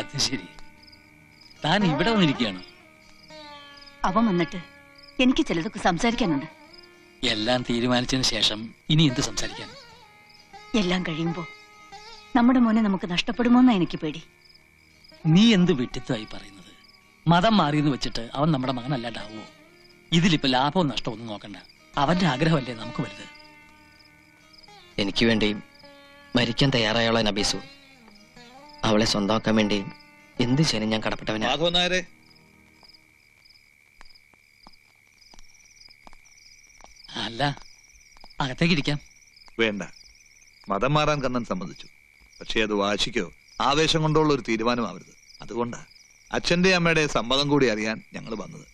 അത് ശരി. താൻ ഇവിടെ വന്നിരിക്കുകയാണ്. അവൻ വന്നിട്ട് എനിക്ക് ചിലതൊക്കെ സംസാരിക്കാനുണ്ട്. എല്ലാം തീരുമാനിച്ചതിന് ശേഷം ഇനി എന്ത് സംസാരിക്കാൻ? എല്ലാം കഴിയുമ്പോ നമ്മുടെ മോനെ നമുക്ക് നഷ്ടപ്പെടുമോന്നാ എനിക്ക് പേടി. നീ എന്ത് വിട്ടിത്തമായി പറയുന്നത്? മതം മാറിയെന്ന് വെച്ചിട്ട് അവൻ നമ്മുടെ മകനല്ലാണ്ടാവുമോ? ഇതിലിപ്പോ ലാഭവും നഷ്ടവും ഒന്നും നോക്കണ്ട. അവന്റെ ആഗ്രഹമല്ലേ നമുക്ക് വലുത്? എനിക്ക് വേണ്ടി മരിക്കാൻ തയ്യാറായുള്ള നബീസു. അവളെ സ്വന്തമാക്കാൻ വേണ്ടി എന്ത് ചെയ്യാനും ഞാൻ കടപ്പെട്ടവനാ. മാധവൻ നായരെ. അല്ല അകത്തേക്ക് ഇരിക്കാം. വേണ്ട. മതം മാറാൻ കണ്ണൻ സമ്മതിച്ചു. പക്ഷേ അത് വാശിക്കോ ആവേശം കൊണ്ടുള്ള ഒരു തീരുമാനമാവരുത്. അതുകൊണ്ടാ അച്ഛന്റെ അമ്മയുടെ സമ്മതം കൂടി അറിയാൻ ഞങ്ങൾ വന്നത്.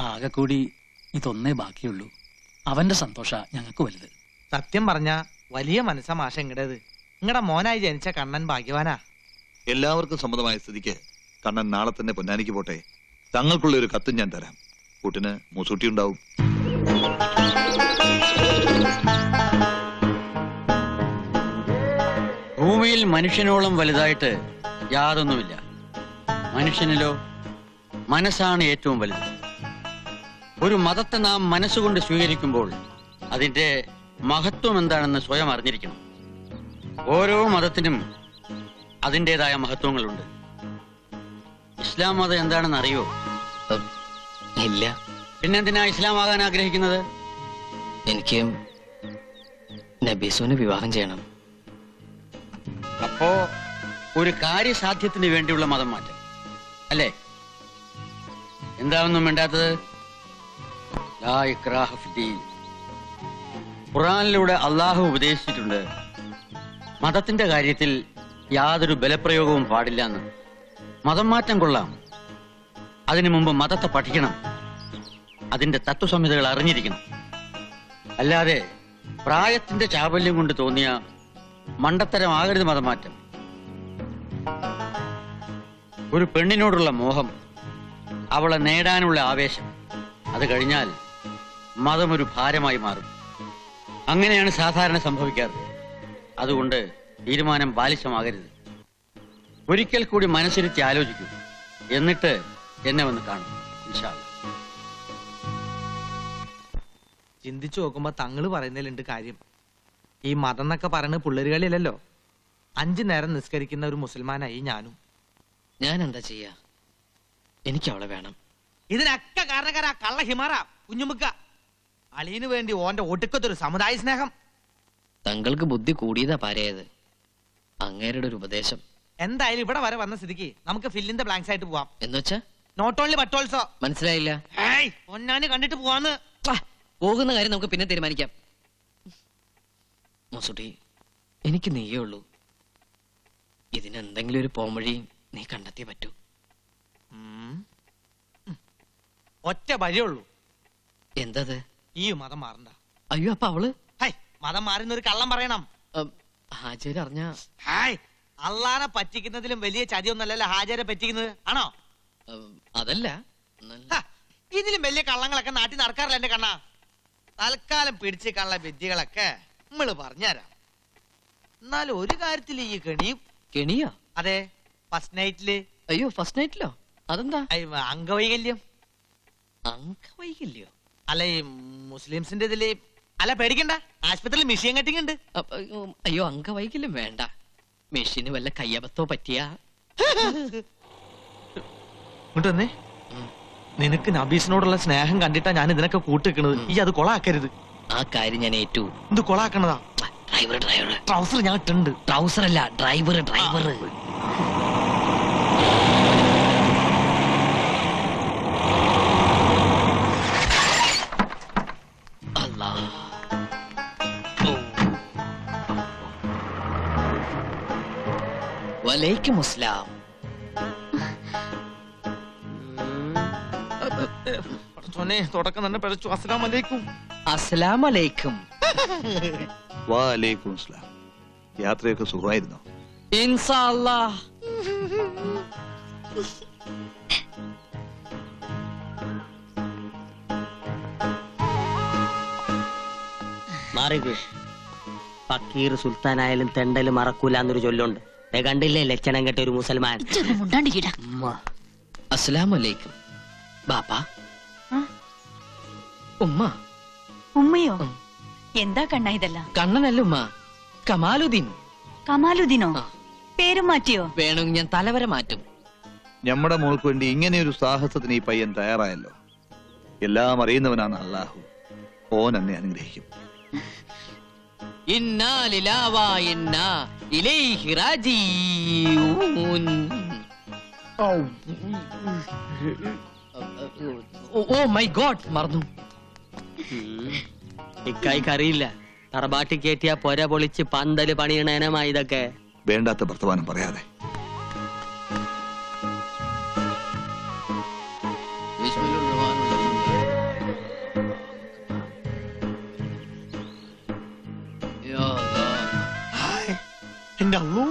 ആകെ കൂടി ഇതൊന്നേ ബാക്കിയുള്ളൂ. അവന്റെ സന്തോഷ ഞങ്ങൾക്ക് വലുത്. സത്യം പറഞ്ഞ വലിയ മനസ്സാ മാഷ ഇങ്ങടേത്. ഇങ്ങടെ മോനായി ജനിച്ച കണ്ണൻ ഭാഗ്യവാനാ. എല്ലാവർക്കും സമ്മതമായ സ്ഥിതിക്ക് കണ്ണൻ നാളെ തന്നെ പൊന്നാനിക്ക് പോട്ടെ. തങ്ങൾക്കുള്ള ഒരു കത്തും ഞാൻ തരാം. കൂട്ടിന് മൂസൂട്ടി ഉണ്ടാവും. ഭൂമിയിൽ മനുഷ്യനോളം വലുതായിട്ട് യാതൊന്നുമില്ല. മനുഷ്യനിലോ മനസ്സാണ് ഏറ്റവും വലുത്. ഒരു മതത്തെ നാം മനസ്സുകൊണ്ട് സ്വീകരിക്കുമ്പോൾ അതിന്റെ മഹത്വം എന്താണെന്ന് സ്വയം അറിഞ്ഞിരിക്കണം. ഓരോ മതത്തിനും അതിന്റെതായ മഹത്വങ്ങളുണ്ട്. ഇസ്ലാം മതം എന്താണെന്ന് അറിയോ ഇല്ല. പിന്നെന്തിനാ ഇസ്ലാം ആകാൻ ആഗ്രഹിക്കുന്നത്? എനിക്ക് നബീസുവിനെ വിവാഹം ചെയ്യണം. അപ്പോ ഒരു കാര്യസാധ്യത്തിന് വേണ്ടിയുള്ള മതം മാറ്റം. അല്ലേ? എന്താണെന്നും വേണ്ടാത്തത് ഖുറാനിലൂടെ അള്ളാഹു ഉപദേശിച്ചിട്ടുണ്ട് മതത്തിന്റെ കാര്യത്തിൽ യാതൊരു ബലപ്രയോഗവും പാടില്ല എന്ന്. മതം മാറ്റം കൊള്ളാം. അതിനു മുമ്പ് മതത്തെ പഠിക്കണം. അതിന്റെ തത്വസംഹിതകൾ അറിഞ്ഞിരിക്കണം. അല്ലാതെ പ്രായത്തിന്റെ ചാബല്യം കൊണ്ട് തോന്നിയ മണ്ടത്തരമാകരുത് മതമാറ്റം ഒരു പെണ്ണിനോടുള്ള മോഹം അവളെ നേടാനുള്ള ആവേശം അത് കഴിഞ്ഞാൽ മതം ഒരു ഭാരമായി മാറും. അങ്ങനെയാണ് സാധാരണ സംഭവിക്കാറ്. അതുകൊണ്ട് തീരുമാനം ബാലിശമാകരുത്. ഒരിക്കൽ കൂടി മനസ്സിരുത്തി ആലോചിക്കൂ. എന്നിട്ട് എന്നെ വന്ന് കാണും. ചിന്തിച്ചു നോക്കുമ്പോ തങ്ങൾ പറയുന്നതിലുണ്ട് കാര്യം. ഈ മതം എന്നൊക്കെ പറയുന്നത് പിള്ളേരുകളിലല്ലോ അഞ്ചു നേരം നിസ്കരിക്കുന്ന ഒരു മുസൽമാനായി ഞാനും. ഞാൻ എന്താ ചെയ്യാ? എനിക്ക് അവളെ വേണം. ഇതിനൊക്കെ കാരണക്കാരാ കള്ള ഹിമാറ കുഞ്ഞുമുക്ക. അളിയന് വേണ്ടി ഓന്റെ ഒടുക്കത്തൊരു സമുദായ സ്നേഹം. തങ്ങൾക്ക് ബുദ്ധി കൂടിയതാ പാരയത് അങ്ങേരുടെ ഒരു ഉപദേശം. എന്തായാലും ഇവിടെ വരെ വന്ന സ്ഥിതിക്ക് നമുക്ക് ഫില്ലിന്റെ ബ്ലാങ്ക്സ് ആയിട്ട് പോവാം. എന്നുവെച്ചാ നോട്ട് ഓൺലി ബട്ട് ഓൾസോ മനസ്സിലായില്ല? പൊന്നാന് കണ്ടിട്ട് പോവാന്ന്. പോകുന്ന കാര്യം നമുക്ക് പിന്നെ തീരുമാനിക്കാം. മസുട്ടി എനിക്ക് നീയേ ഉള്ളൂ. ഇതിനെന്തെങ്കിലും ഒരു പോംവഴി നീ കണ്ടെത്തിയേ പറ്റൂ. ഒറ്റ വഴിയുള്ളൂ എന്തത്? ഈ മതം മാറണ്ട. അയ്യോ അപ്പൊ അവൾ? മതം മാറുന്ന ഒരു കള്ളം പറയണം. ഹാജര് അറിഞ്ഞ ഹായ് അള്ളാനെ പറ്റിക്കുന്നതിലും വലിയ ചതിയൊന്നല്ലല്ലോ ഹാജരെ പറ്റിക്കുന്നത് ആണോ? അതല്ല. ഹ, ഇതിലും വലിയ കള്ളങ്ങളൊക്കെ നാട്ടിൽ നടക്കാറില്ല എന്റെ കണ്ണ. തൽക്കാലം പിടിച്ച് കള്ള വിദ്യകളൊക്കെ നമ്മൾ പറഞ്ഞുതരാം. എന്നാലും ഒരു കാര്യത്തിൽ ഈ കെണിയും കെണിയോ? അതെ ഫസ്റ്റ് നൈറ്റിൽ അയ്യോ ഫസ്റ്റ് നൈറ്റിലോ അതെന്താ? അംഗവൈകല്യം. അംഗവൈകല്യോ? അല്ല ഈ മുസ്ലിംസിന്റെ ഇതിൽ അല്ല പേടിക്കണ്ട. ആശുപത്രിയിൽ മെഷീൻ കട്ടിങ് ഉണ്ട്. അപ്പ- അയ്യോ, അംഗവൈകല്യം വേണ്ട. മെഷീന് വല്ല കയ്യബത്തോ പറ്റിയ? ഇങ്ങോട്ട് വന്നേ. ഉം. നിനക്ക് നബീസിനോടുള്ള സ്നേഹം കണ്ടിട്ടാ ഞാൻ ഇതിനൊക്കെ കൂട്ടിക്കണത്. ഈ അത് കൊളാക്കരുത്. ആ കാര്യം ഞാൻ ഏറ്റു. ഇത് കൊളാക്കണതാ. Driver driver. ട്രൗസർ ഞാൻ ഇട്ടുണ്ട് ട്രൗസർ അല്ല ഡ്രൈവർ. ഡ്രൈവർ വലൈക്കും അസ്സലാം. പടച്ചോനെ തുടക്കം തന്നെ പിഴച്ചു അസ്സലാം വലൈക്കും അസ്സലാം അലൈക്കും. വാലേക്കും സ്ലാം യാത്രയൊക്കെ സുഖമായിരുന്നു? ഇൻസാ മാറിക്ക്. ഫക്കീർ സുൽത്താനായാലും തെണ്ടലും മറക്കൂല എന്നൊരു ചൊല്ലുണ്ട്. കണ്ടില്ലേ ലക്ഷണം കെട്ട ഒരു മുസൽമാൻ. അസ്സലാമലൈക്കും ബാപ്പ? ഉമ്മ. ഉമ്മയോ? എന്താ കണ്ണ ഇതല്ല? കണ്ണനല്ല ഉമ്മ. കമാലുദ്ദീൻ. കമാലുദ്ദീനോ. പേരും മാറ്റിയോ? വേണമെങ്കിൽ ഞാൻ തലവരെ മാറ്റും. നമ്മുടെ മോൾക്ക് വേണ്ടി ഇങ്ങനെ ഒരു സാഹസത്തിന് ഈ പയ്യൻ തയ്യാറായല്ലോ. എല്ലാം അറിയുന്നവനാണ് അള്ളാഹു ഓൻ എന്നെ അനുഗ്രഹിക്കും. ഇന്നാ ലിലാവ ഇന്നാ. റാജിഊൻ. ഓ- ഓ മൈ ഗോഡ് മറന്നു. ഇക്കായിക്ക് അറിയില്ല തറബാട്ടി കയറ്റിയ പൊര പൊളിച്ച് പന്തൽ പണിയണേനമായി ഇതൊക്കെ. വേണ്ടാത്ത വർത്തമാനം പറയാതെ. എന്റെ അള്ളൂ.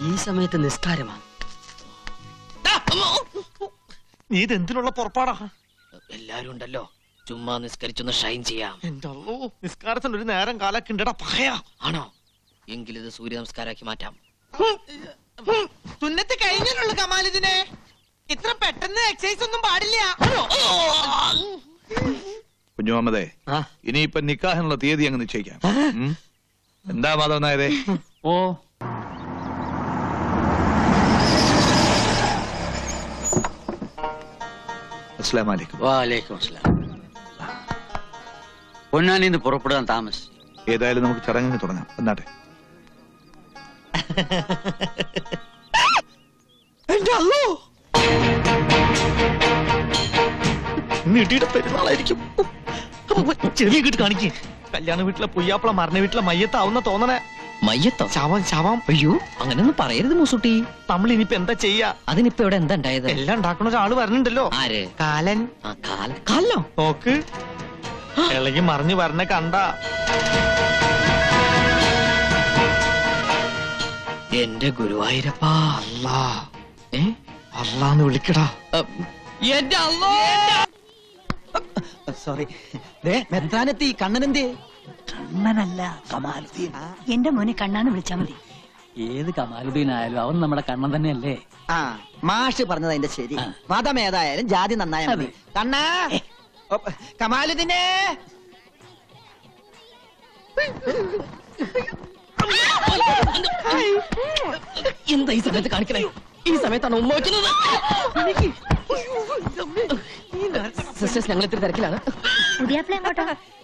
ഈ സമയത്ത് നിസ്കാരമാ. നീ ഇത് എന്തിനുള്ള പുറപ്പാടാ? എല്ലാരും ഉണ്ടല്ലോ. ചുമ്മാ നിസ്കരിച്ചൊന്ന് ഷൈൻ ചെയ്യാം. എന്റെ അള്ളൂ നിസ്കാരത്തിന് ഒരു നേരം കാലൊക്കെ ഉണ്ടടാ പറയാ. ആണോ? എങ്കിലിത് സൂര്യ നമസ്കാരാക്കി മാറ്റാം. തുന്നത്ത് കഴിഞ്ഞല്ലോ കമാലിതിനെ ഇത്ര പെട്ടെന്ന് എക്സസൈസ് ഒന്നും പാടില്ല. കുഞ്ഞുമാമതേ ഇനിയിപ്പൊ നിക്കാഹിനുള്ള തീയതി അങ്ങ് നിശ്ചയിക്കാം. എന്താ മാധവൻ നായരെ? ഓ. അസ്ലാം വലൈക്കും വാലേക്കും അസ്സലാം. പൊന്നാനിന്ന് പുറപ്പെടാൻ താമസിച്ചു ഏതായാലും നമുക്ക് ചടങ്ങിന് തുടങ്ങാം. എന്നാട്ടെ? എന്റെ അല്ലോ നിടിയുടെ പെരുന്നാളായിരിക്കും. ചെറിയ കിട്ട് കാണിക്കേ. കല്യാണ വീട്ടിലെ പുയ്യാപ്പള മരണ വീട്ടിലെ മയ്യത്താവുന്ന തോന്നണേ. മയ്യത്തോ? ചാവാം ചാവാം. അയ്യോ അങ്ങനെയൊന്നും പറയരുത് മൂസുട്ടി. നമ്മൾ ഇനിയിപ്പോ എന്താ ചെയ്യാ? അതിനിപ്പോ ഇവിടെ എന്താ ഉണ്ടായത്? എല്ലാം ഉണ്ടാക്കണ ഒരാൾ വരണുണ്ടല്ലോ. ആര്? കാലൻ. ആ കാല കാലോ നോക്ക്. ഇളകി മറിഞ്ഞു വരണ കണ്ട. എന്റെ ഗുരുവായൂരപ്പാ. അല്ലാ. ഏ? അല്ലാന്ന് വിളിക്കടാ. അ, എന്റെ അല്ലോ സോറി മെത്താനെത്തി കണ്ണനെന്തേ? കണ്ണനല്ല കമാലുദ്ദീൻ എന്റെ മോനെ കണ്ണാന്ന് വിളിച്ചാ മതി ഏത് കമാലുദ്ദീൻ ആയാലും അവൻ നമ്മുടെ കണ്ണൻ തന്നെയല്ലേ ആ മാഷ് പറഞ്ഞത് അതിന്റെ ശരി. മതം ഏതായാലും ജാതി നന്നായ മതി. കണ്ണാ. കമാലുദ്ദീനെ എന്താ ഈ സമയത്ത് കാണിക്കണേ ഈ സമയത്താണ് ഉമ്മ വയ്ക്കുന്നത് സിസ്റ്റേഴ്സ് ഞങ്ങൾ ഇത്തിരി തിരക്കിലാണ്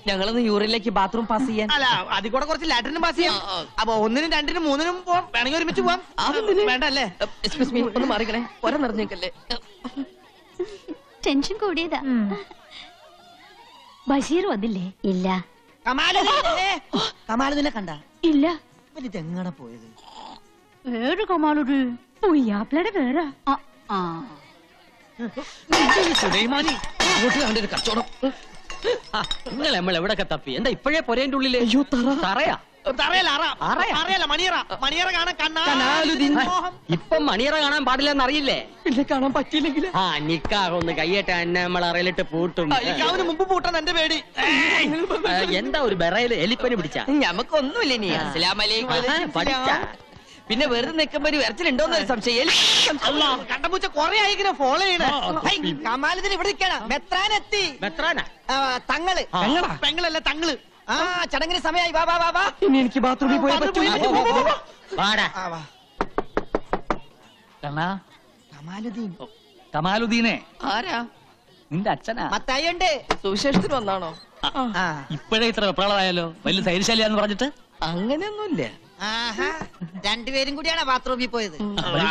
ഞങ്ങളൊന്ന് യൂറിനിലേക്ക് ബാത്റൂം പാസ് ചെയ്യാൻ. അല്ല അതിൽ കൂടെ കുറച്ച് ലാറ്ററിനും പാസ് ചെയ്യാം. ആ, ആ. അപ്പൊ ഒന്നിനും രണ്ടിനും മൂന്നിനും പോവാം വേണമെങ്കിൽ ഒരുമിച്ച് പോവാം? വേണ്ട അല്ലേ എക്സ്ക്യൂസ് മീ ഒന്ന് മാറിക്കണേ. ഒര നിറഞ്ഞേക്കല്ലേ. ടെൻഷൻ കൂടിയതാ. ബഷീർ വന്നില്ലേ? ഇല്ല. കമാലുദിനെ കണ്ട? ഇല്ല. ഇതെങ്ങനെ പോയത്? വേറെ കമാളുടെ പുയ്യാപ്പിളയുടെ വേറെ സുലൈമാനി അങ്ങോട്ട് കണ്ടൊരു കച്ചവടം. നിങ്ങൾ നമ്മൾ എവിടൊക്കെ തപ്പി? എന്താ ഇപ്പോഴേ പൊരേന്റെ ഉള്ളിൽ? തറയാ? തറയല്ല അറ. അറയാ? മണിയറ. മണിയറ കാണാൻ കണ്ണാ കനാലുദ്ദീൻ. മോഹം. ഇപ്പം മണിയറ കാണാൻ പാടില്ലെന്ന് അറിയില്ലേ? പിന്നെ കാണാൻ പറ്റിയില്ലെങ്കിൽ ആ നിക്കാഹ് ഒന്ന് കയ്യേറ്റ എന്നെ നമ്മൾ അറയിലിട്ട് പൂട്ടും. ഈ മുമ്പ് പൂട്ടാൻ എന്റെ പേടി. എന്താ ഒരു ബെറയിൽ എലിപ്പനി പിടിച്ച? ഞമ്മക്കൊന്നുമില്ല നീ അസ്സലാമലൈക്കും പഠിച്ച. പിന്നെ വെറുതെ നിൽക്കുമ്പോ ഒരു വിരച്ചിലുണ്ടോന്ന് ഒരു സംശയം. അല്ലാ, കണ്ടപൂച്ച കൊറേ ആയിങ്ങനെ ഫോളോ ചെയ്യണേ. കമാലത്തിന് ഇവിടെ നിൽക്കണ. മെത്രാനെത്തി. മെത്രാനാ? തങ്ങൾ. പെങ്ങളല്ല തങ്ങൾ. ആ ചടങ്ങിന് സമയമായി വാ വാ വാ വാ. ഇനി എനിക്ക് ബാത്റൂമിൽ പോയി കമാലുദ്ദീൻ. കമാലുദ്ദീനെ. ആരാ? നിന്റെ അച്ഛനാ? മത്തായിണ്ട് സുവിശേഷത്തിന് വന്നാണോ? ആ. ഇപ്പോഴേ ഇത്ര വെപ്രാളമായാലോ വലിയ ധൈര്യശാലിയാന്ന് പറഞ്ഞിട്ട്? അങ്ങനെയൊന്നുമില്ല. ആഹാ രണ്ടുപേരും കൂടിയാണ് ബാത്റൂമിൽ പോയത്?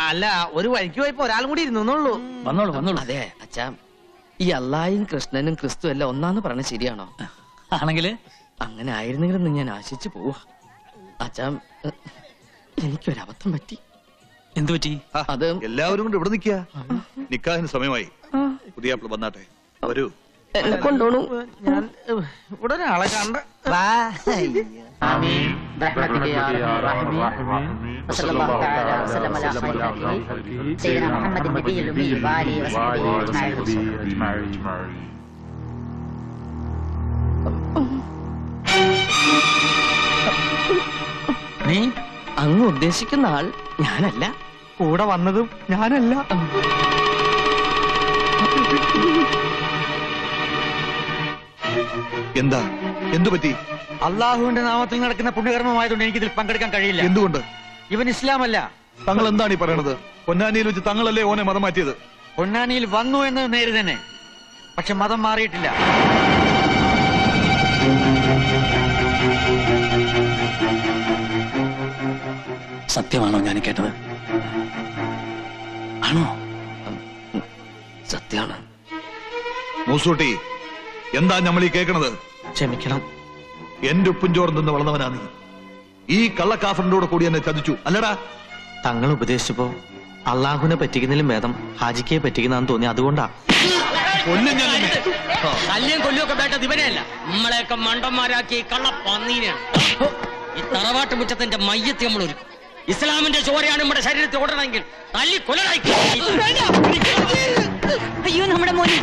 അല്ല ഒരു വഴിക്ക് പോയപ്പോ ഒരാളും കൂടി ഇരുന്നുള്ളൂ വന്നോളൂ വന്നോളൂ. അതെ അച്ഛാ. ഈ അള്ളായും കൃഷ്ണനും ക്രിസ്തു എല്ലാം ഒന്നാന്ന് പറഞ്ഞ ശരിയാണോ? ആണെങ്കിൽ? അങ്ങനെ ആയിരുന്നെങ്കിലും ഞാൻ ആശിച്ചു പോവാ. അച്ഛാ എനിക്കൊരബദ്ധം പറ്റി. എന്തു പറ്റി? അത് എല്ലാവരും കൊണ്ട് ഇവിടെ നിൽക്കുക. നിക്കാഹിന് സമയമായി. പുതിയ വന്നാട്ടെ. വരൂ. എന്നെ കൊണ്ടോണു. ഞാൻ ഇവിടെ ഒരാളെ കണ്ട വാ അയ്യോ. وصلى الله تعالى وسلم على خير خلقه سيدنا محمد النبي الأمي وآله وصحبه أجمعين നീ അങ്ങ് ഉദ്ദേശിക്കുന്ന ആൾ ഞാനല്ല കൂടെ വന്നതും ഞാനല്ല എന്താ? എന്തു പറ്റി? അള്ളാഹുവിന്റെ നാമത്തിൽ നടക്കുന്ന പുണ്യകർമ്മമായതുകൊണ്ട് എനിക്ക് ഇതിൽ പങ്കെടുക്കാൻ കഴിയില്ല. എന്തുകൊണ്ട്? ഇവൻ ഇസ്ലാം അല്ല തങ്ങൾ എന്താണ് ഈ പറയണത്? പൊന്നാനിയിൽ വെച്ച് തങ്ങളല്ലേ ഓനെ മതം മാറ്റിയത്? പൊന്നാനിയിൽ വന്നു എന്ന് നേര് തന്നെ. പക്ഷെ മതം മാറിയിട്ടില്ല. സത്യമാണോ ഞാൻ കേട്ടത്? ആണോ? സത്യമാണ്. മൂസൂട്ടി എന്താ നമ്മൾ ഈ കേൾക്കണത്? ക്ഷമിക്കണം. എന്റെ ഉപ്പും ചോറും നിന്ന് വളർന്നവനാ നീ. ഈ കള്ളക്കാഫറിന്റെ കൂടെ കൂടി എന്നെ ചതിച്ചു. അല്ലടാ. തങ്ങൾ ഉപദേശിച്ചപ്പോ അള്ളാഹുവിനെ പറ്റിക്കുന്നതിലും ഭേദം ഹാജിക്കയെ പറ്റിക്കുന്നതാന്ന് തോന്നി. അതുകൊണ്ടാ. കൊല്ലും ഞാൻ നിന്നെ. ആ. കല്യം കൊല്ലുമൊക്കെ വേണ്ടത് ഇവനെയല്ല. നമ്മളെയൊക്കെ മണ്ടന്മാരാക്കി ഈ കള്ള പന്നീനെയാണ്. ഈ തറവാട്ട് മുറ്റത്തിന്റെ മയ്യത്ത് നമ്മൾ ഒരുക്കും. ഇസ്ലാമിന്റെ ചോരയാണ് നമ്മുടെ ശരീരത്തിൽ ഓടണമെങ്കിൽ തല്ലി കൊലടായി അയ്യോ നമ്മുടെ മോനെ.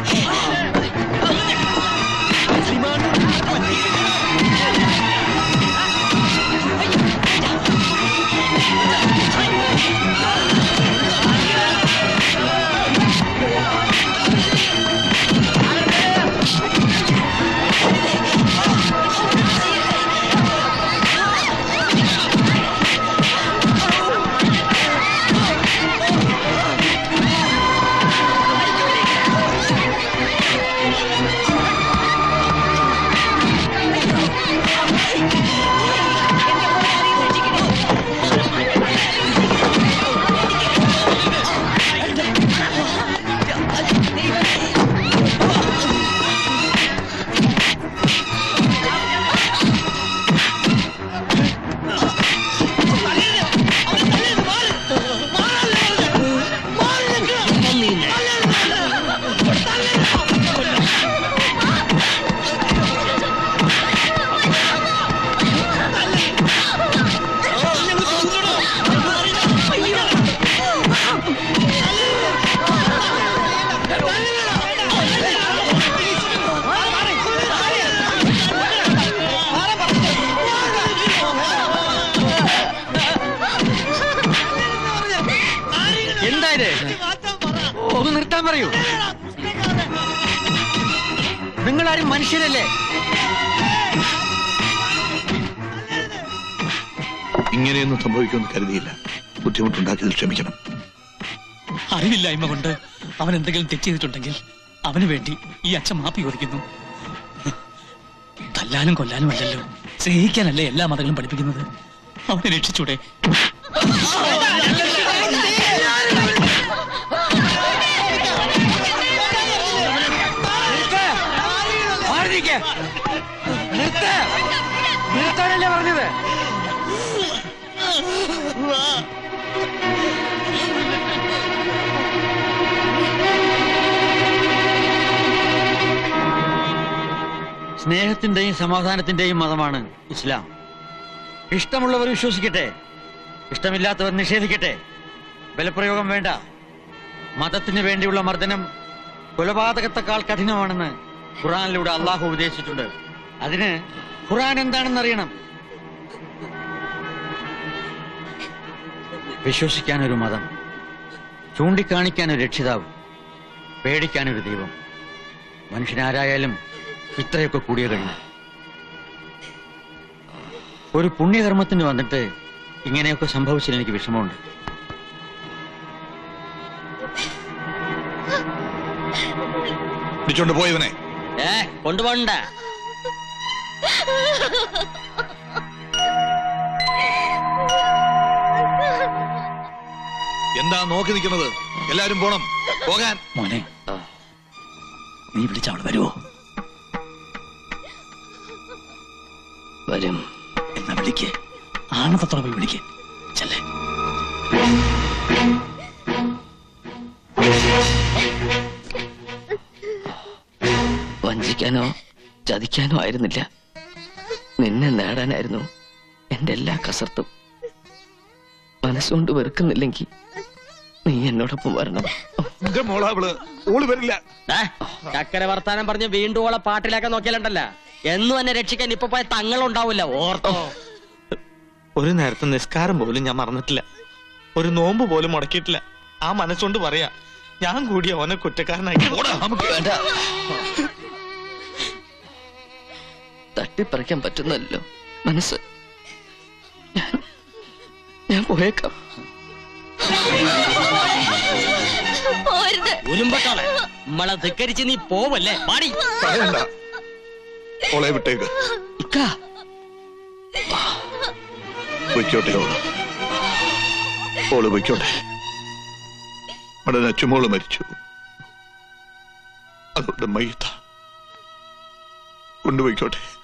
എന്താ ഇത് ഒന്ന് നിർത്താൻ പറയൂ. നിങ്ങളാരും മനുഷ്യരല്ലേ? ഇങ്ങനെയൊന്നും സംഭവിക്കുമെന്ന് കരുതിയില്ല. ബുദ്ധിമുട്ടുണ്ടാക്കിയതിൽ ക്ഷമിക്കണം. അറിവില്ലായ്മ കൊണ്ട് അവൻ എന്തെങ്കിലും തെറ്റ് ചെയ്തിട്ടുണ്ടെങ്കിൽ അവന് വേണ്ടി ഈ അച്ഛൻ മാപ്പി ചോദിക്കുന്നു. തല്ലാനും കൊല്ലാനും അല്ലല്ലോ. സ്നേഹിക്കാനല്ലേ എല്ലാ മതങ്ങളും പഠിപ്പിക്കുന്നത്. അവനെ രക്ഷിച്ചൂടെ. പറഞ്ഞത്? സ്നേഹത്തിന്റെയും സമാധാനത്തിന്റെയും മതമാണ് ഇസ്ലാം. ഇഷ്ടമുള്ളവർ വിശ്വസിക്കട്ടെ. ഇഷ്ടമില്ലാത്തവർ നിഷേധിക്കട്ടെ. ബലപ്രയോഗം വേണ്ട. മതത്തിന് വേണ്ടിയുള്ള മർദ്ദനം കൊലപാതകത്തെക്കാൾ കഠിനമാണെന്ന് ഖുറാനിലൂടെ അള്ളാഹു ഉപദേശിച്ചിട്ടുണ്ട്. അതിന് ഖുറാൻ എന്താണെന്ന് അറിയണം വിശ്വസിക്കാൻ ഒരു മതം. ചൂണ്ടിക്കാണിക്കാനൊരു രക്ഷിതാവ്. പേടിക്കാനൊരു ദൈവം. മനുഷ്യനാരായാലും ഇത്രയൊക്കെ കൂടിയ കഴിഞ്ഞു. ഒരു പുണ്യകർമ്മത്തിന് വന്നിട്ട് ഇങ്ങനെയൊക്കെ സംഭവിച്ചതിൽ എനിക്ക് വിഷമമുണ്ട്. പിടിച്ചോണ്ട് പോയവനെ ഏ കൊണ്ടുപോണ്ട എന്താ നോക്കി നിൽക്കുന്നത്? എല്ലാരും പോണം. പോകാൻ. മോനെ നീ വിളിച്ച വരുമോ വരുവോ? വരും. എന്നാ വിളിക്ക്. ആണത്തോടെ പോയി വിളിക്ക്. ചെല്ലേ. വഞ്ചിക്കാനോ ചതിക്കാനോ ആയിരുന്നില്ല. നിന്നെ നേടാനായിരുന്നു എന്റെ എല്ലാ കസർത്തും. മനസ്സുകൊണ്ട് വെറുക്കുന്നില്ലെങ്കിൽ നീ എന്നോടൊപ്പം വരണം. എന്റെ മോളാവൾ ഓൾ വരില്ല. ചക്കര വർത്താനം പറഞ്ഞ് വീണ്ടും ഓളെ പാട്ടിലാക്കാൻ നോക്കിയാലുണ്ടല്ല. എന്നും എന്നെ രക്ഷിക്കാൻ ഇപ്പൊ പോയ തങ്ങളുണ്ടാവില്ല ഓർത്തോ? ഒരു നേരത്തെ നിസ്കാരം പോലും ഞാൻ മറന്നിട്ടില്ല. ഒരു നോമ്പ് പോലും മുടക്കിയിട്ടില്ല. ആ മനസ്സുകൊണ്ട് പറയാ ഞാൻ കൂടി അവനെ കുറ്റക്കാരനാക്കി നമുക്ക് വേണ്ട. തട്ടിപ്പറിക്കാൻ പറ്റുന്നല്ലോ മനസ്സ്. ഞാൻ- ഞാൻ ഉലുമ്പട്ടോളെ നമ്മളെ ധിക്കരിച്ച് നീ പോവല്ലേ? പാടി. പറയണ്ട. ഓളെ വിട്ടേക്ക്. ഇക്കാ. പൊയ്ക്കോട്ടെ ഓൾ. ഓൾ പൊയ്ക്കോട്ടെ. നമ്മുടെ നച്ചുമോൾ മരിച്ചു. അതുകൊണ്ട് മയ്യത്ത. കൊണ്ടുപോയിക്കോട്ടെ.